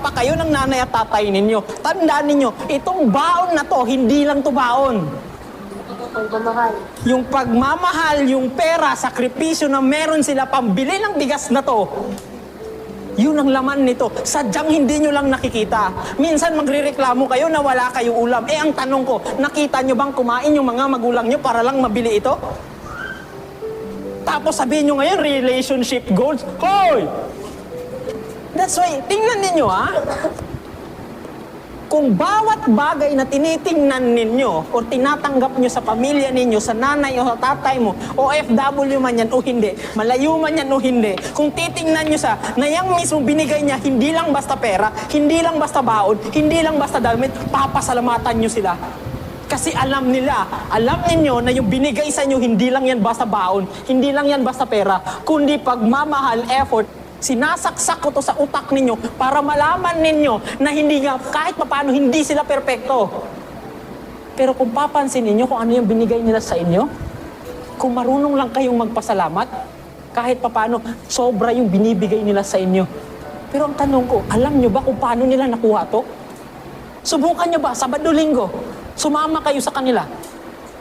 pa kayo ng nanay at tatay ninyo. Tandaan ninyo, itong baon na to, hindi lang to baon. Pagmamahal. Yung pagmamahal, yung pera, sakripisyo na meron sila pambili ng bigas na to, yun ang laman nito. Sadyang hindi nyo lang nakikita. Minsan magrireklamo kayo na wala kayong ulam. Eh ang tanong ko, nakita nyo bang kumain yung mga magulang nyo para lang mabili ito? Tapos sabihin nyo ngayon, relationship goals. Hoy! That's why, tingnan ninyo ha. Kung bawat bagay na tinitingnan ninyo o tinatanggap nyo sa pamilya ninyo, sa nanay o sa tatay mo, o FW man yan o hindi, malayo man yan o hindi, kung titingnan nyo sa na yung mismo binigay niya, hindi lang basta pera, hindi lang basta baon, hindi lang basta damit, papasalamatan nyo sila. Kasi alam nila, alam ninyo na yung binigay sa inyo, hindi lang yan basta baon, hindi lang yan basta pera, kundi pagmamahal, effort, sinasaksak ko to sa utak ninyo para malaman ninyo na hindi nga, kahit papano, hindi sila perpekto. Pero kung papansin ninyo kung ano yung binigay nila sa inyo, kung marunong lang kayong magpasalamat, kahit papano, sobra yung binibigay nila sa inyo. Pero ang tanong ko, alam nyo ba kung paano nila nakuha to? Subukan nyo ba, Sabado-Linggo, sumama kayo sa kanila.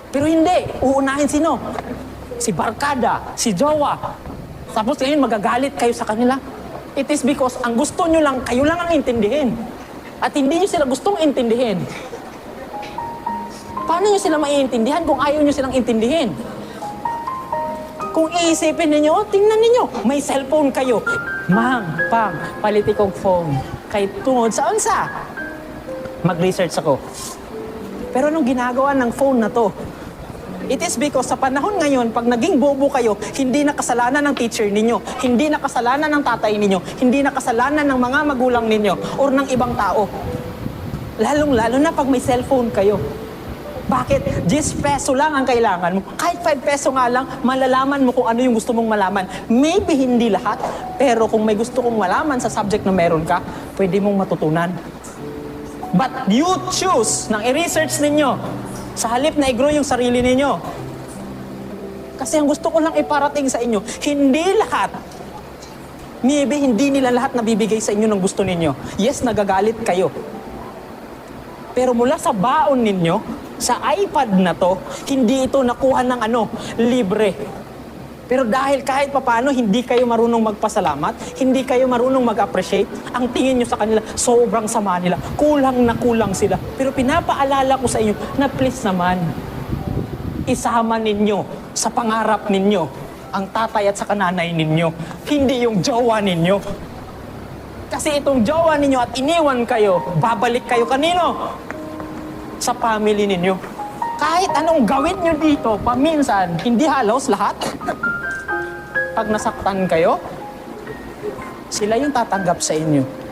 Pero hindi, uunahin sino? Si Barkada, si Jowa. Tapos ngayon magagalit kayo sa kanila. It is because ang gusto nyo lang, kayo lang ang intindihin. At hindi nyo sila gustong intindihin. Paano nyo sila maiintindihan kung ayaw nyo silang intindihin? Kung iisipin ninyo, oh, tingnan ninyo, may cellphone kayo. Mang, pang, paliti kong phone. Kay tungod sa unsa? Mag-research ako. Pero anong ginagawa ng phone na to? It is because sa panahon ngayon, pag naging bobo kayo, hindi na kasalanan ng teacher ninyo, hindi na kasalanan ng tatay ninyo, hindi na kasalanan ng mga magulang ninyo, or ng ibang tao. Lalong-lalo na pag may cellphone kayo. Bakit? 10 peso lang ang kailangan mo. Kahit 5 peso nga lang, malalaman mo kung ano yung gusto mong malaman. Maybe hindi lahat, pero kung may gusto kong malaman sa subject na meron ka, pwede mong matutunan. But you choose nang i-research ninyo sa halip na i-grow yung sarili ninyo. Kasi ang gusto ko lang iparating sa inyo, hindi lahat. Maybe hindi nila lahat nabibigay sa inyo ng gusto ninyo. Yes, nagagalit kayo. Pero mula sa baon ninyo, sa iPad na to, hindi ito nakuha ng ano, libre. Pero dahil kahit papano hindi kayo marunong magpasalamat, hindi kayo marunong mag-appreciate, ang tingin nyo sa kanila, sobrang sama nila. Kulang na kulang sila. Pero pinapaalala ko sa inyo na please naman, isama ninyo sa pangarap ninyo ang tatay at sa kananay ninyo, hindi yung jowa ninyo. Kasi itong jowa ninyo at iniwan kayo, babalik kayo kanino? Sa family ninyo. Kahit anong gawin nyo dito, paminsan, hindi halos lahat. Pag nasaktan kayo, sila yung tatanggap sa inyo.